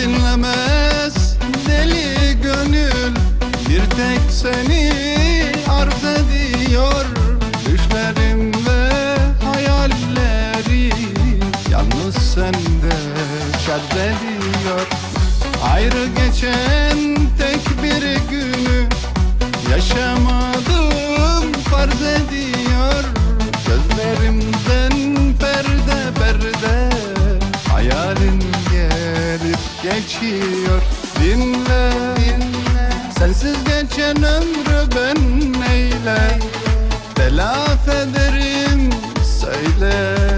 dinlemez. Deli gönül Bir tek seni arz ediyor. Düşlerim ve hayalleri Yalnız sende şarj ediyor. Ayrı geçen tek bir günü geçiyor. Dinle, dinle. Sensiz geçen ömrü ben neyle Telaf ederim söyle.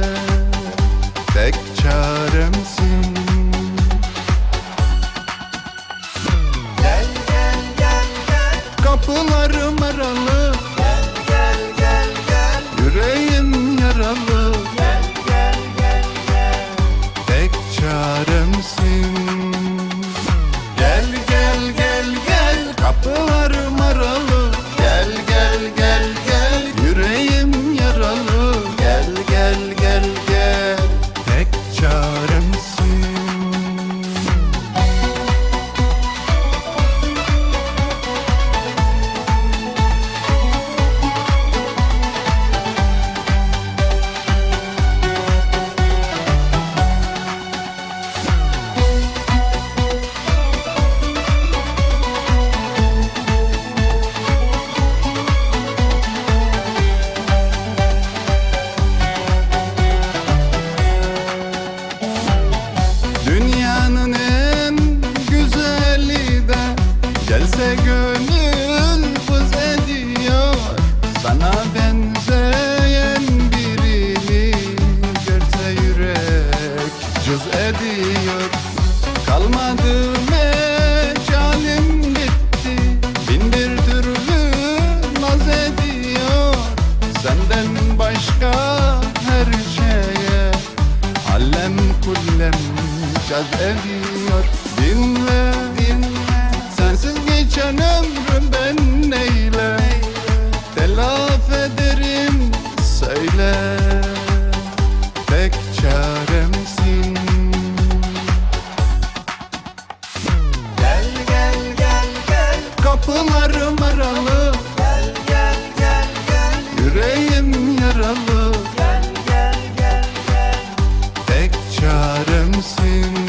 şarkı ediyor Dinle, dinle. Sensiz geçen ömrüm ben neyle? Telaf ederim söyle. Tek çaremsin. Gel gel gel gel. Kapılarım aralı Gel gel gel gel. Yüreğim yaralı. Çaremsin.